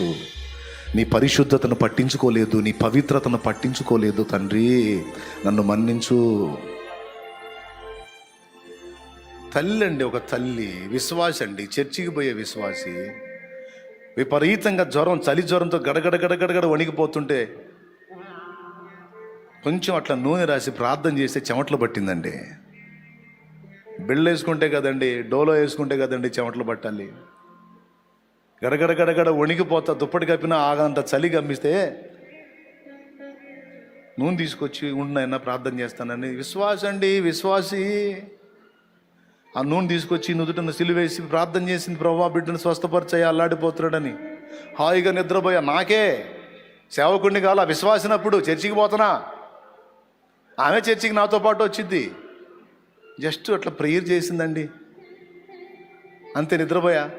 పట్టించు నీ పరిశుద్ధతను పట్టించుకోలేదు నీ పవిత్రతను పట్టించుకోలేదు తండ్రి నన్ను మన్నించు. తల్లి అండి ఒక తల్లి విశ్వాసి అండి చర్చికి పోయే విశ్వాసి. విపరీతంగా జ్వరం చలి జ్వరంతో గడగడ గడగడగడ వణికిపోతుంటే కొంచెం అట్లా నూనె రాసి ప్రార్థన చేస్తే చెమటలు పట్టిందండి. బిళ్ళ వేసుకుంటే కదండి డోలో వేసుకుంటే కదండి చెమటలు పట్టాలి. గడగడ గడగడ వణికిపోతా దుప్పటి కప్పినా ఆగంత చలి గమ్మిస్తే నూనె తీసుకొచ్చి ఉండైనా ప్రార్థన చేస్తానని. విశ్వాస అండి విశ్వాసి. ఆ నూనె తీసుకొచ్చి నుదుటను సిలివేసి ప్రార్థన చేసింది ప్రభా బిడ్డను స్వస్థపరిచాయి అల్లాడిపోతున్నాడని. హాయిగా నిద్రపోయా నాకే. సేవకుడిని కాల విశ్వాసినప్పుడు చర్చికి పోతున్నా. ఆమె చర్చికి నాతో పాటు వచ్చింది జస్ట్ అట్లా ప్రేయర్ చేసిందండి. అంతే నిద్రపోయా.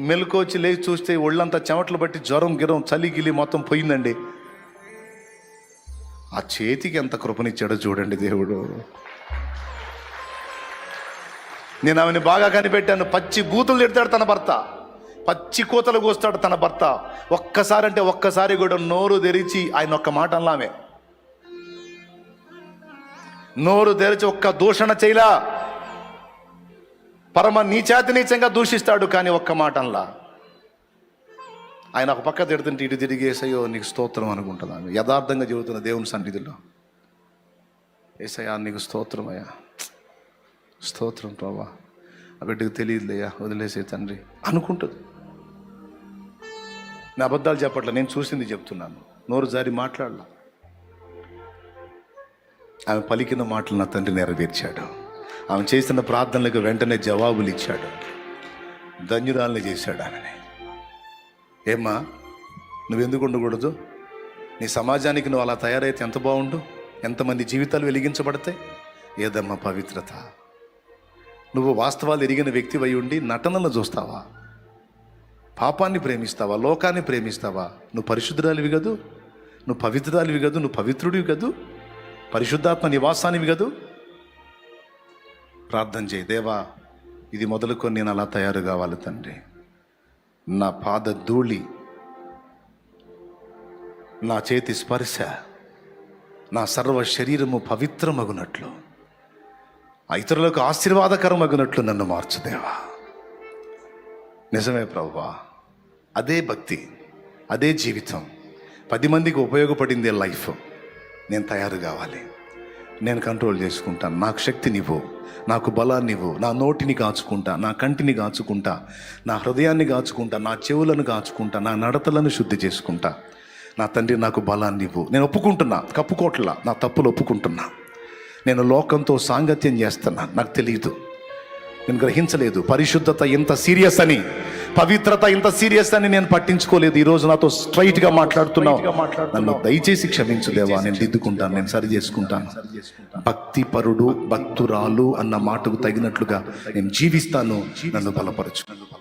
మెలుకొచ్చి లేచి చూస్తే ఒళ్ళంతా చెమటలు బట్టి జ్వరం గిరం చలి గిలి మొత్తం పోయిందండి. ఆ చేతికి ఎంత కృపనిచ్చాడో చూడండి దేవుడు. నేను ఆమెను బాగా కనిపెట్టాను. పచ్చి బూతులు తిడతాడు తన భర్త. పచ్చి కూతలు కూస్తాడు తన భర్త. ఒక్కసారి అంటే ఒక్కసారి కూడా నోరు తెరిచి ఆయన ఒక్క మాట అన్నామే. నోరు తెరిచి ఒక్క దూషణ చేయలా. పరమ నీచాతి నీచంగా దూషిస్తాడు కానీ ఒక్క మాటంలా ఆయన ఒక పక్క తిడుతుంటే ఇటు తిరిగి నీకు స్తోత్రం అనుకుంటుంది ఆమె యథార్థంగా చెబుతున్న దేవుని సన్నిధిలో. ఏసయ్యా నీకు స్తోత్రం అయ్యా. స్తోత్రం ప్రభా. ఆ బిడ్డకు తెలియదులేయా వదిలేసే తండ్రి అనుకుంటుంది. నా అబద్ధాలు చెప్పట్లే నేను చూసింది చెప్తున్నాను. నోరు జారి మాట్లాడలా. ఆమె పలికిన మాటలు నా తండ్రి నెరవేర్చాడు. ఆమె చేసిన ప్రార్థనలకు వెంటనే జవాబులు ఇచ్చాడు. ధన్యురాల్ని చేశాడు ఆమెని. ఏమ్మా నువ్వెందుకు ఉండకూడదు? నీ సమాజానికి నువ్వు అలా తయారైతే ఎంత బాగుండు? ఎంతమంది జీవితాలు వెలిగించబడతాయి? ఏదమ్మా పవిత్రత? నువ్వు వాస్తవాలు ఎరిగిన వ్యక్తివై ఉండి నటనలు చూస్తావా? పాపాన్ని ప్రేమిస్తావా? లోకాన్ని ప్రేమిస్తావా? నువ్వు పరిశుద్ధురాలివి కదూ? నువ్వు పవిత్రాలివి కదూ? నువ్వు పవిత్రుడివి కదూ? పరిశుద్ధాత్మ నివాసానివి కదూ? ప్రార్థన చేయి దేవా ఇది మొదలుకొని నేను అలా తయారు కావాలి తండ్రి. నా పాద ధూళి నా చేతి స్పర్శ నా సర్వ శరీరము పవిత్రమగునట్లు. ఆ ఇతరులకు ఆశీర్వాదకరమగునట్లు నన్ను మార్చుదేవా నిజమే ప్రభువా అదే భక్తి అదే జీవితం. పది మందికి ఉపయోగపడిందే లైఫ్. నేను తయారు కావాలి. నేను కంట్రోల్ చేసుకుంటాను నాకు శక్తినివ్వు నాకు బలాన్నివ్వు నా నోటిని కాచుకుంటా. నా కంటిని కాచుకుంటా. నా హృదయాన్ని కాచుకుంటా. నా చెవులను కాచుకుంటా. నా నడతలను శుద్ధి చేసుకుంటా. నా తండ్రి నాకు బలాన్ని ఇవ్వు. నేను ఒప్పుకుంటున్నా. కప్పుకోట్లా నా తప్పులు ఒప్పుకుంటున్నా. నేను లోకంతో సాంగత్యం చేస్తున్నా. నాకు తెలియదు నేను గ్రహించలేదు. పరిశుద్ధత ఇంత సీరియస్ అని. పవిత్రత ఇంత సీరియస్ అని నేను పట్టించుకోలేదు. ఈ రోజు నాతో స్ట్రైట్గా మాట్లాడుతున్నావు. నన్ను దయచేసి క్షమించులేవా నేను దిద్దుకుంటాను నేను సరి చేసుకుంటాను. భక్తి పరుడు భక్తురాలు అన్న మాటకు తగినట్లుగా నేను జీవిస్తాను. నన్ను బలపరచు.